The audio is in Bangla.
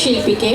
শিল্পীকে